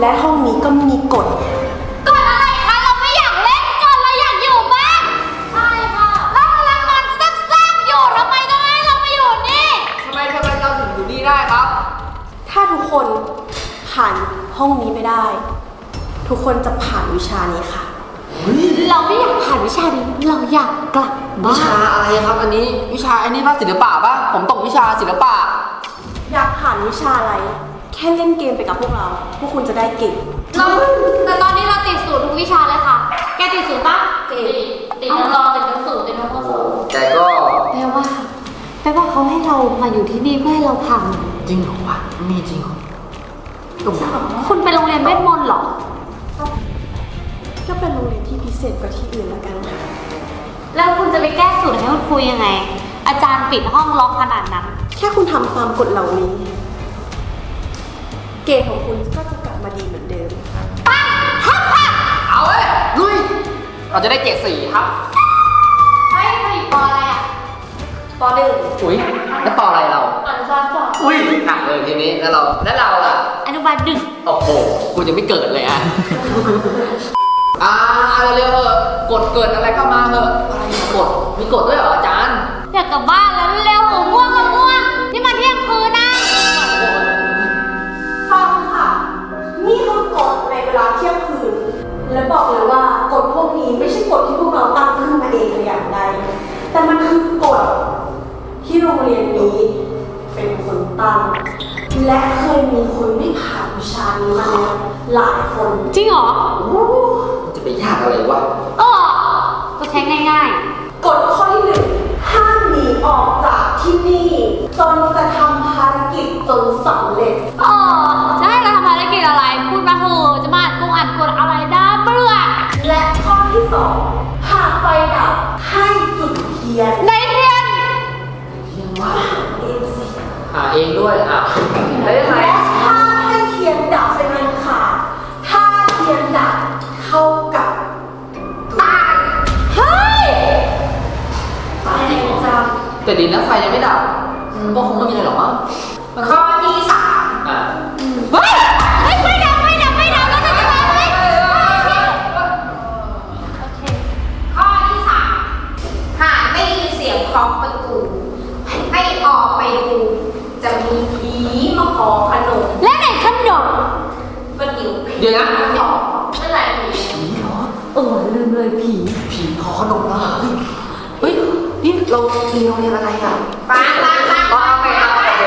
และห้องนี้ก็มีกฎ กดอะไรคะเราไม่อยากเล่นกดเราอยากอยู่บ้านใช่ค่ะเรากำลังนอนแซ่บๆอยู่ทำไมต้องให้เรามาอยู่นี่ ทำไมทำไมเราถึงอยู่นี่ได้ครับ ถ้าทุกคนผ่านห้องนี้ไปได้ ทุกคนจะผ่านวิชานี้ค่ะ เราไม่อยากผ่านวิชานี้เราอยากกลับวิบ้าชานอะไรครับอันนี้วิชาอันนี้ป่ะศิลปะป่ะผมตกวิชาศิลปะ อยากผ่านวิชาอะไร แค่เล่นเกมไปกับพวกเรา พวกคุณจะได้เก่งเราแต่ตอนนี้เราติดศูนย์ทุกวิชาเลยค่ะ แกติดศูนย์ปะติดติดรอติดทั้งศูนย์ติดทั้งข้อสอบแต่ก็แปลว่าแปลว่าเขาให้เรามาอยู่ที่นี่เพื่อให้เราพังจริงเหรอวะมีจริงเหรอก็บอกคุณไปโรงเรียนเวทมนต์เหรอ ก็เป็นโรงเรียนที่พิเศษกว่าที่อื่นละกันค่ะแล้วคุณจะไปแก้สูตรให้คุณครูยังไง อาจารย์ปิดห้องล็อกขนาดนั้น แค่คุณทำตามกฎเหล่านี้ เกรดของคุณก็จะกลับมาดีเหมือนเดิมเอาเว้ยลุย เราจะได้เกรดสี่ครับ เฮ้ยเขาอยู่ปออะไรอะปอหนึ่งอุ้ยแล้วต่ออะไรเรา อนุบาลสองอุ้ยหนักเลยทีนี้แล้วเราแล้วเราล่ะ อนุบาลหนึ่งโอ้โห กูจะไม่เกิดเลยอะ อ่าเอาเร็วๆเถอะกดเกิดอะไรเข้ามาเถอะอะไรเนี่ยกดมีกดด้วยเหรออาจารย์ อยากกลับบ้านแล้วเร็วๆง่วงก็ง่ว ลาเที่ยงคืน และบอกเลยว่ากฎพวกนี้ไม่ใช่กฎที่พวกเราตั้งขึ้นมาเองแต่อย่างใด แต่มันคือกฎที่โรงเรียนนี้เป็นคนตั้ง และเคยมีคนไม่ผ่านวิชานี้มาแล้วหลายคนจริงเหรอมันจะไปยากอะไรวะเออก็ใช้ง่าย กฎข้อที่หนึ่งห้ามหนีออกจากที่นี่ จนจะทำภารกิจจนสำเร็จๆเออจะให้เราทำภาร กิจอะไร พูดมาเถอะจะมาอ่านกงอ่านกฎอะไรได้เบื่อและข้อที่สองหากไฟดับให้จุดเทียนในเทียนเที่ยงว่าเองสิหาเองด้วยอะแล้วยังไงและถ้าให้เทียนดับเป็นอันขาดถ้าเทียนดับเท่ากับตายเฮ้ยตายจังแต่ดินแล้วไฟยังไม่ดับอืมก็คงไม่มีอะไรหรอกมั้งมันข้อ เดี๋ยวผีเดี๋ยวนะขอเมื่อไหร่ผีผีเหรอเออลืมเลยผีผีขอขนมเหรอเฮ้ยเฮ้ยนี่เราเรียนโรงเรียนอะไรอะฟังฟังฟังอ๋อโอเค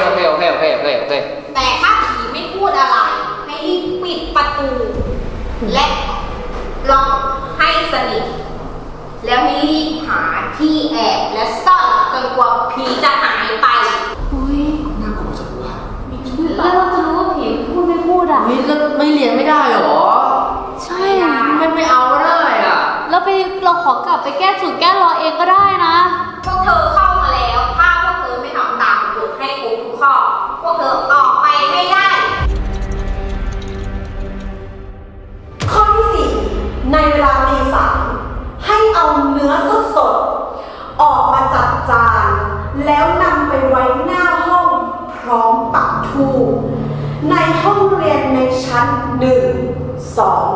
โอเคโอเคโอเคโอเคโอเคโอเคแต่ถ้าผีไม่พูดอะไร ให้รีบปิดประตู และล็อกให้สนิท แล้วให้รีบหาที่แอบและซ่อนจนกว่าผีจะหายไปอุ้ยน่ากลัวจังวะแล้วเราจะรู้ว่าผีพูดไม่พูดอะ เฮ้ยแล้วไม่เรียนไม่ได้เหรอใช่อะไม่ไม่เอาก็ได้อะเราไปเราขอกลับไปแก้สูตรแก้รอเองก็ได้นะ พวกเธอเข้ามาแล้ว ถ้าพวกเธอไม่ทำตามกฎให้ครบทุกข้อ พวกเธอออกไปไม่ได้ ข้อที่สี่ในเวลาตีสามให้เอาเนื้อสดๆออกมาจัดจาน แล้วนำไปไว้หน้าห้องพร้อมปักธูป ในห้องเรียนในชั้นหนึ่งสอง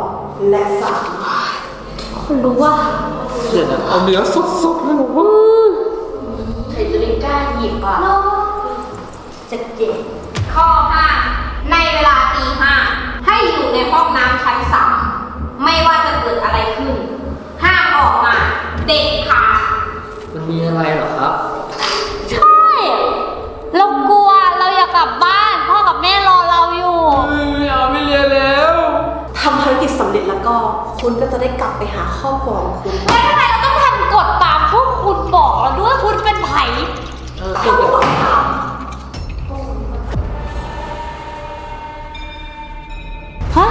และสามคุณรู้ว่าเดี๋ยวนะเอาเนื้อสดๆเลยใครจะไม่กล้าหยิบอะจะเจ็บข้อห้าในเวลาตีห้าให้อยู่ในห้องน้ำชั้นสามไม่ว่าจะเกิดอะไรขึ้น ห้ามออกมา เด็กขาดมันมีอะไรเหรอครับ ใช่ เรากลัวเราอยากกลับบ้าน พ่อกับแม่รอเราอยู่ ไม่เอาไม่เรียนแล้ว ทำภารกิจสำเร็จแล้วก็ คุณก็จะได้กลับไปหาครอบครัวของคุณแล้วทำไมเราต้องทำกฎตามพวกคุณบอกเราด้วยคุณเป็นไผ่เออข้อที่สองค่ะฮะ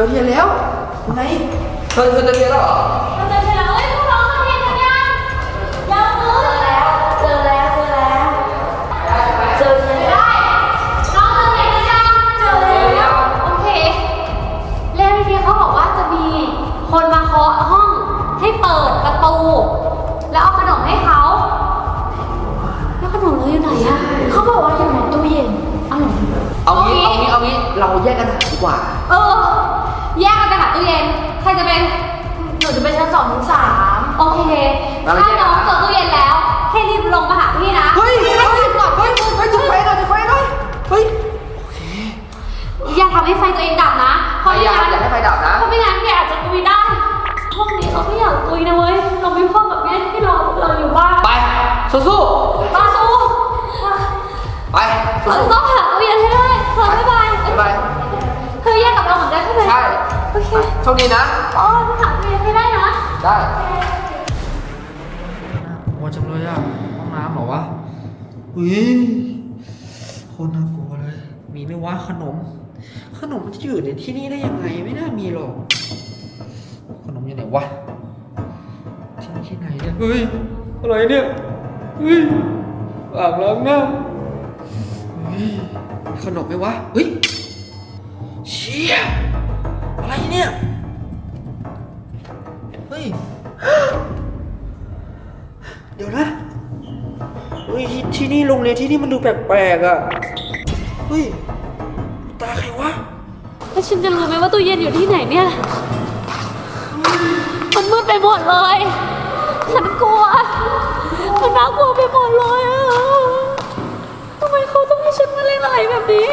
จอเทียนแล้วไงเธอเธอเจอเทียนแล้วเหรอเราจอแล้วเอ้ยพวกเราเจอเทียนกันยังยังเจอแล้วเจอแล้วเจอแล้วเจอแล้วได้น้องเจอเทียนกันยังเจอแล้วโอเคแล้วทีนี้เขาบอกว่าจะมีคนมาเคาะห้องให้เปิดประตู แล้วเอาขนมให้เขาแล้วขนมเราอยู่ไหนอะเขาบอกว่าอยู่ในตู้เย็นเอาเอางี้เอางี้เอางี้เราแยกกันหาดีกว่า เออ แยกกันไปหาตู้เย็น ใครจะเป็น หนูจะไปชั้นสองถึงสามโอเค ถ้าน้องเจอตู้เย็นแล้ว ให้รีบลงมาหาพี่นะเฮ้ยให้รีบก่อนเฮ้ยเฮ้ยจุดไฟหน่อยจุดไฟหน่อยเฮ้ยอย่าทำให้ไฟตัวเองดับนะเพพราะไม่ยายามงั้นอย่าให้ไฟดับนะเพราะไม่งั้นแกอาจจะตุยได้ห้องนี้เราไม่อยากตุยนะเว้ย เราไม่พ่อกับแม่ที่เราเราอยู่บ้าน ไป สู้มาสู้ๆไปเราสู้ต้องหาตู้เย็นให้ได้เธอบ๊ายบายๆบ๊ายบายเธอแยกกับเราเหมือนกันใช่ไหมใช่ โอเคโชคดีนะ อ๋อต้องหาตู้เย็นให้ได้นะได้กลัวจังเลยอะห้องน้ำเหรอวะอุ้ยโคนน่ากลัวเลย มีไหมวะขนม ขนมมันจะอยู่ในที่นี่ได้ยังไงไม่น่ามีหรอก ขนมอยู่ไหนวะ ที่นี่ที่ไหนเนี่ยเฮ้ยอะไรเนี่ยเฮ้ยอ่างล้างหน้าเฮ้ยขนมไหมวะเฮ้ยเชี่ยอะไร เนี่ย เฮ้ย เดี๋ยวนะ เฮ้ยที่ที่นี่โรงเรียนที่นี่มันดูแปลกๆอะ เฮ้ย ตาใครวะ แล้วฉันจะรู้ไหมว่าตู้เย็นอยู่ที่ไหนเนี่ย มันมืดไปหมดเลย ฉันกลัว มันน่ากลัวไปหมดเลยอะทำไมเขาต้องให้ฉันมาเล่นอะไรแบบนี้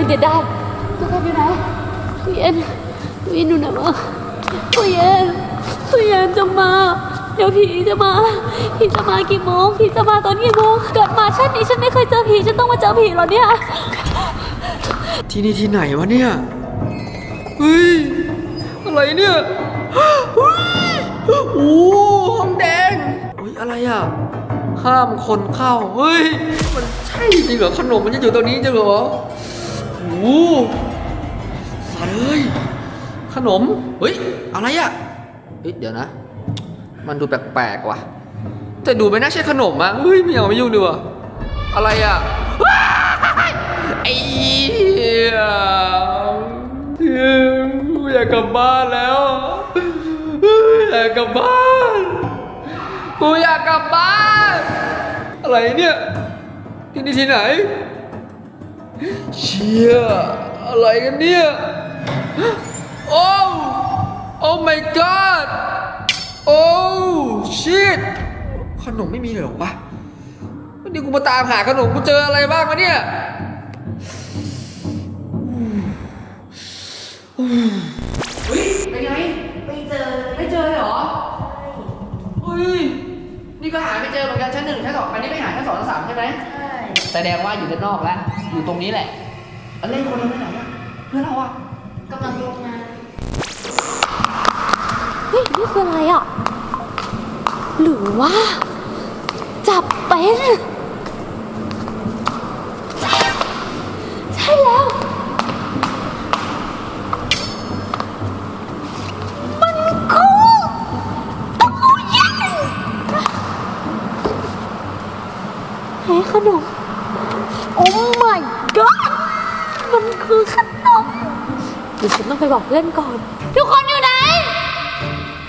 เทียบติดได้เทียบติดได้ตู้เย็นอยู่ไหนตู้เย็นตู้เย็นอยู่ไหนวะตู้เย็นตู้เย็นจะมา เดี๋ยวผีจะมาผีจะมากี่โมงผีจะมาตอนกี่โมงเกิดมาชาตินี้ฉันไม่เคยเจอผีฉันต้องมาเจอผีเหรอเนี่ยที่นี่ที่ไหนวะเนี่ยเฮ้ยอะไรเนี่ยเฮ้ยโอ้ห้องแดงเฮ้ยอะไรอะห้ามคนเข้าเฮ้ยมันใช่จริงเหรอขนมมันจะอยู่ตรงนี้จริงเหรอ สัตว์เอ้ยขนม เฮ้ย อะไรอะเฮ้ย เดี๋ยวนะ มันดูแปลกๆว่ะ แต่ดูไม่น่าใช่ขนมอะเฮ้ยไม่เอาไม่ยุ่งดีกว่าอะไรอะไอ้อยากกลับบ้านแล้วอยากกลับบ้านกูอยากกลับบ้าน อะไรเนี่ยที่นี่ที่ไหน เชี่ยอะไรกันเนี่ยโอ้โอ้ my god โอ้ shit ขนมไม่มีเลยเหรอวะวันนี้กูมาตามหาขนมกูเจออะไรบ้างวะเนี่ยเฮ้ยเป็นไงไม่เจอไม่เจอเลยเหรอเฮ้ยนี่ก็หาไม่เจอเหมือนกันชั้นหนึ่งชั้นสองอันนี้ไม่หาชั้นสองชั้นสามใช่ไหมใช่ แสดงว่าอยู่ด้านนอกแล้ว อยู่ตรงนี้แหละอันเล่นคนเดียวไปไหนอะเพื่อนเราอะกำลังลงมาเฮ้ยนี่คืออะไรอะ หรือว่า จับเป็น ใช่แล้ว มันคือตู้เย็นเฮ้ยขนม โอ้ my god มันคือขนมเดี๋ยวฉันต้องไปบอกเพื่อนก่อน ทุกคนอยู่ไหน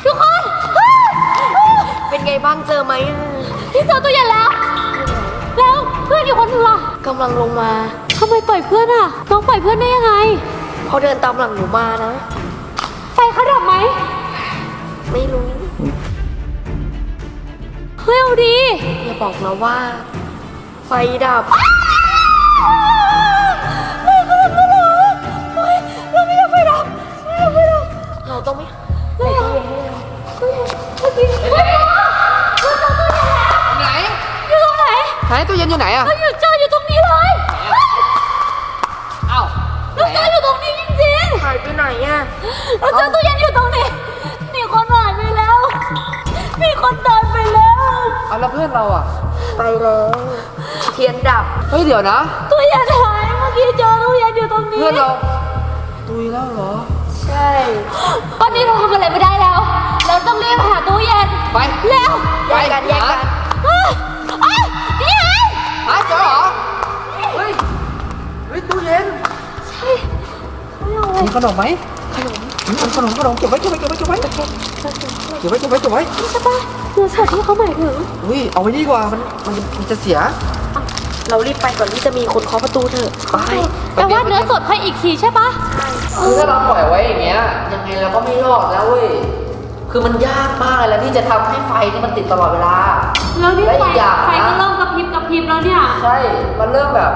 ทุกคน เป็นไงบ้างเจอไหมพี่เจอตู้เย็นแล้ว แล้วเพื่อนอยู่คนหนึงล่ะกำลังลงมาทำไมปล่อยเพื่อนอะ น้องปล่อยเพื่อนได้ยังไง เขาเดินตามหลังหนูมานะ ไฟเขาดับไหม ไม่รู้เร็วดี อย่าบอกนะว่า ไฟดับ เราต้องไม่ไม่อยากเมื่อกี้เฮ้ยเฮ้ยเจอตู้เย็นแล้วไหนอยู่ตรงไหนไหนตู้เย็นอยู่ไหนอะเราอยู่เจออยู่ตรงนี้เลยเอ้าเราเจออยู่ตรงนี้จริงหายไปไหนอะๆเราเจอตู้เย็นอยู่ตรงนี้ มีคนหายไปแล้ว มีคนตายไปแล้ว เอาแล้วเพื่อนเราอะไปแล้วเทียนดับ เฮ้ยเดี๋ยวนะ ตู้เย็นหายเมื่อกี้เจอตู้เย็นอยู่ตรงนี้ เพื่อนเราตุยแล้วเหรอ ใช่ ตอนนี้เราทำอะไรไม่ได้แล้ว เราต้องรีบหาตู้เย็นไปแล้วแยกกันแยกกันอ้ยเนี่ไงหาเจอเหรอ เฮ้ย เฮ้ยตู้เย็นมีขนมไหมขนมขนมขนมเก็บไว้เก็บไว้เก็บไว้เก็บไว้เก็บไว้เก็บไว้เก็บไว้เก็บไว้ใช่ปะเนื้อสัตว์ที่เขาหมายถึงอุ้ยเอาไว้ดีกว่ามันมันมันจะเสีย เรารีบไปก่อนที่จะมีคนเคาะประตูเถอะ ไป แต่ว่าเนื้อสดให้อีกทีใช่ปะใช่ คือถ้าเราปล่อยไว้อย่างเงี้ย ยังไงเราก็ไม่รอดแล้วเว้ย คือมันยากมากเลยแล้วที่จะทำให้ไฟนี่มันติดตลอดเวลา แล้วนี่และไฟอีกอย่างไฟก็นะเริ่มกระพริบกระพริบแล้วเนี่ยใช่ มันเริ่มแบบ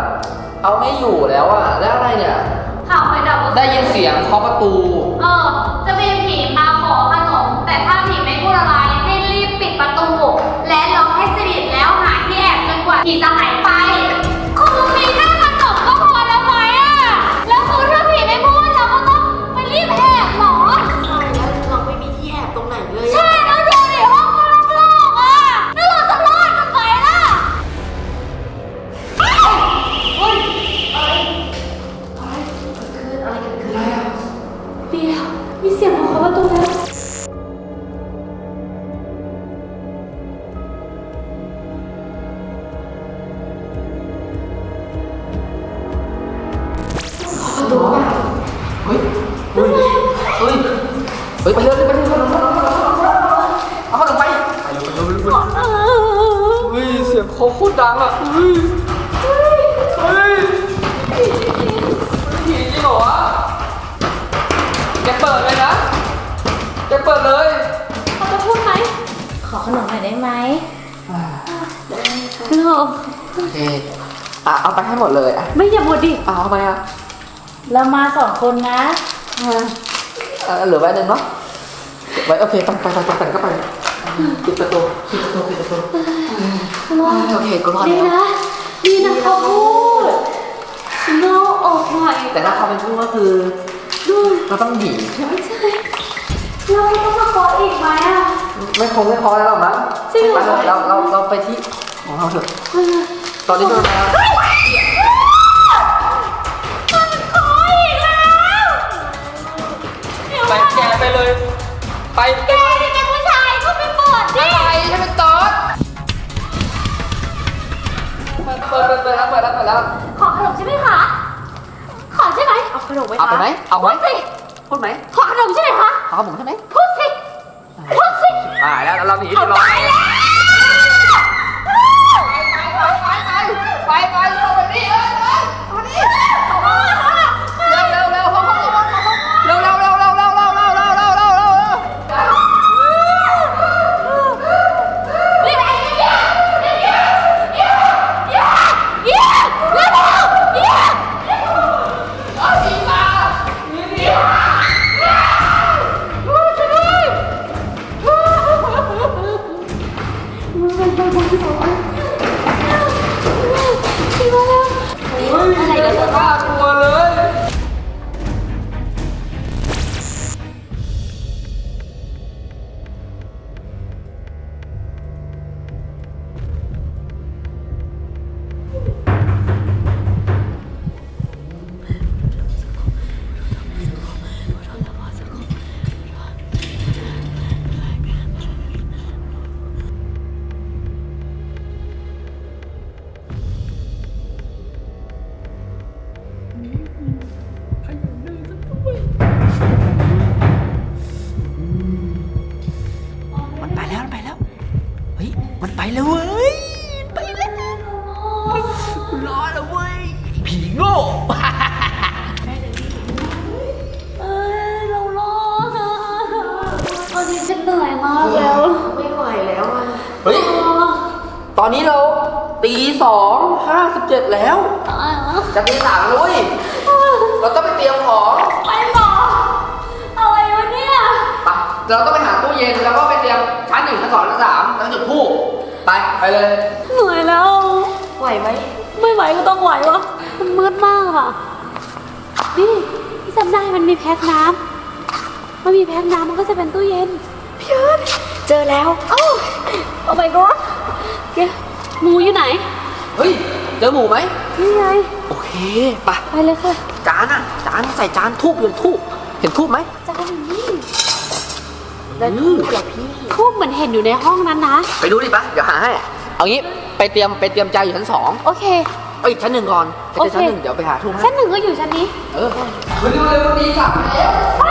เอาไม่อยู่แล้วอะแล้วอะไรเนี่ย ข่าวไฟดับก็ได้ยินเสียงเคาะประตู เออ จะมีผีมาขอขนม แต่ถ้าผีไม่พูดอะไรให้รีบปิดประตู และล็อกให้สนิทแล้วหาที่แอบจนกว่าผีจะหาย เฮ้ยเฮ้ยเฮ้ยไปเร็วไปเร็วไปเร็วเอาขนมไปไปเร็วไปเร็วไปเร็วเฮ้ยเสียงเคาะโคตรดังอะเฮ้ยเฮ้ยผีจริงเหรอวะแกเปิดเลยนะแกเปิดเลยเขาจะพูดไหมขอขนมหน่อยได้ไหมเราโอเคอะเอาไปให้หมดเลยอะไม่อย่าหมดดิเอาเอาไปอะเรามาสองคนนะ เออเหลือไว้หนึ่งเนาะไว้โอเคไปไปไปไปก็ไปปิดประตูปิดประตูปิดประตูโอเคกูรอดดีแล้วนะดีนะเขาพูดโนออกหน่อยแต่ถ้าเขาไม่พูดก็คือดูเราต้องหนีใช่ไหมเราต้องมาขออีกไหมอะไม่คงไม่พอแล้วหรอกมั้งจริงเหรอไปเราเราเราไปที่ของเราเถอะตอนนี้เราแล้ว ไปแกไปเลย ไปแกนี่เป็นผู้ชายก็ไปเปิดดิไปให้มันตอดเปิดเปิดเปิดเปิดแล้วเปิดแล้วเปิดแล้ว ขอขนมใช่ไหมคะ ขอใช่ไหมเอาขนมไหมเอาคะไปไหมเอาไหม พูดสิพูดไหมขอขนมใช่ไหมคะ เอาผมใช่ไหมพูดสิพูดสิอ่าแล้วเราหนีเอาเราไปแล้ว อนนี้เราตีสองห้าสิบเจ็ดแล้วอะไรวะจะตีสามแล้วเว้ยเราต้องไปเตรียมของไปต่ออะไรวะเนี่ยไปเราต้องไปหาตู้เย็นแล้วก็ไปเตรียมชั้นหนึ่งชั้นสองชั้นสามแล้วจุดพูไปไปเลยเหนื่อยแล้วไหวไหมไม่ไหวก็ต้องไหววะมันมืดมากอะนี่พี่จำได้มันมีแพ็คน้ำมันมีแพ็คน้ำมันก็จะเป็นตู้เย็นพี่เอิร์ธเจอแล้วโอ้ my god เดี๋ยวหมูอยู่ไหน เฮ้ย เจอหมูไหม นี่ไง โอเคไปไปเลยค่ะ จานอะ จานใส่จานทูบอยู่ทูบเห็นทูบไหมจะเอาอย่างนี้แล้วทูบเหรอพี่ทูบเหมือนเห็นอยู่ในห้องนั้นนะ ไปดูดิปะเดี๋ยวหาให้ เอางี้ไปเตรียมไปเตรียมใจอยู่ชั้นสองโอเค เอ้ยชั้นหนึ่งก่อนไปเจอชั้นหนึ่งโอเคเดี๋ยวไปหาทูบให้ชั้นหนึ่งก็อยู่ชั้นนี้เออเร็วเร็วดีสับแล้วไป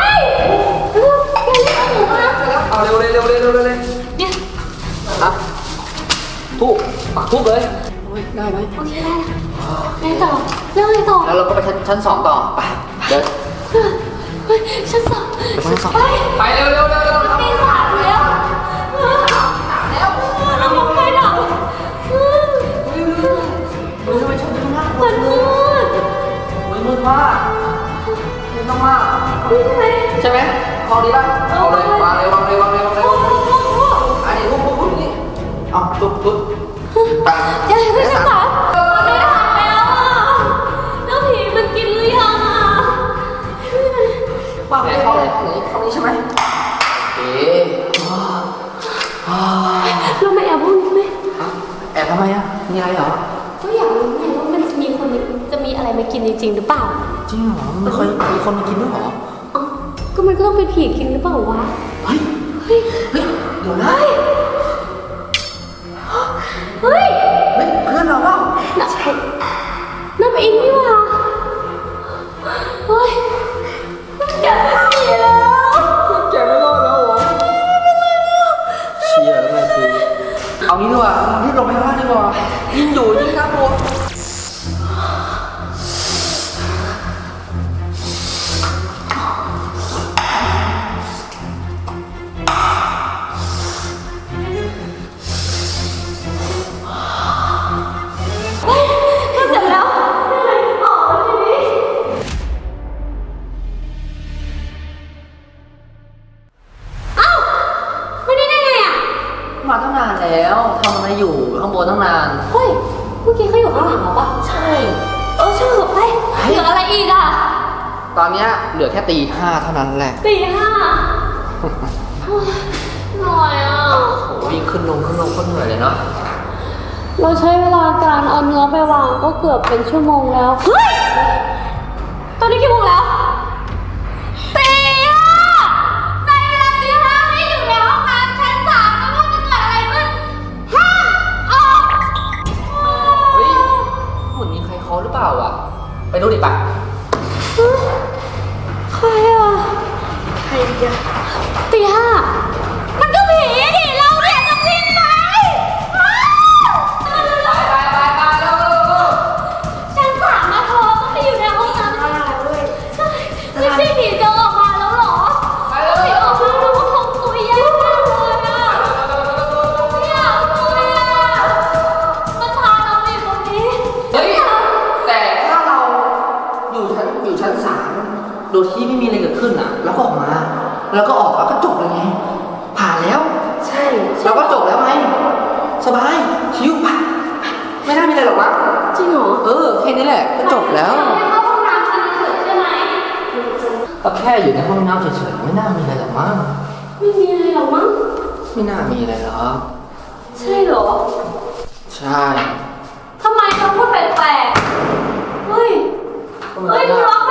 เร็วอย่าเรียกหนูมาเอาเร็วเร็วเร็วเร็วเร็วเร็วเนี่ยฮะ ทูบปักทูบเลยโอ้ยได้ไหมโอเคได้แล้วไงต่อเรื่องอะไรต่อแล้วเราก็ไปชั้นชั้นสองต่อไปเดินเฮ้ยชั้นสองไปชั้นสองไปไปเร็วเร็วเร็วเร็วตีสามแล้วแล้วเรามองไปหลังเฮ้ยทำไมชอบดูหน้ามันมืดมืดมืดมากมืดมากนี่ทำไมใช่ไหมห้องนี้ป่ะเอาเลยวางเลยวางเลยวางเลยวางเลยอันนี้ปุ๊บปุ๊บปุ๊บนี่เอาปุ๊บปุ๊บ ไปเดี๋ยวเดี๋ยวชั้นสามมันไม่ทันแล้วอะแล้วผีมันกินหรือยังอะวางเลยห้องไหนห้องนี้ใช่ไหมเอ๊ะว้าวเราไม่แอบห้องนี้ไหมแอบทำไมอะมีอะไรเหรอก็อยากรู้ไงว่ามันจะมีคนจะมีอะไรมากินจริงๆหรือเปล่า จริงเหรอมันเคยมีคนมากินด้วยเหรออ๋อก็มันก็ต้องเป็นผีกินหรือเปล่าวะเฮ้ยเฮ้ยเฮ้ยเดี๋ยวนะ เปล่าน่ะนั่นเป็นอิงนี่หว่าเฮ้ยแกไม่ดีแล้วแกไม่รอดแล้วเหรอเชียร์แล้วไงคือเอางี้ดีกว่าเรารีบลงไปข้างล่างดีกว่ายิ่งอยู่ เกือบเป็นชั่วโมงแล้ว เฮ้ย ตอนนี้กี่โมงแล้วตีห้าในเวลาตีห้าให้อยู่ในห้องน้ำชั้นสามไม่ว่าจะเกิดอะไรขึ้นห้ามออก เฮ้ยเหมือนมีใครเคาะหรือเปล่าอะ ไปดูดิปะใครอะ ใครจะตีห้า แล้วก็ออกแล้วก็จบเลยไงผ่านแล้ว ใช่เราก็จบแล้วไงสบายชิวไปไม่น่ามีอะไรหรอกวะจริงเหรอเออแค่นี้แหละก็จบแล้ว เข้าห้องน้ำกันเฉยใช่ไหมก็แค่อยู่ในห้องน้ำเฉยๆไม่น่ามีอะไรหรอกมั้งไม่มีอะไรหรอกมั้ง ไม่น่ามีอะไรหรอกใช่เหรอใช่ทำไมเขาพูดแปลกๆเฮ้ย เฮ้ยดูร้อง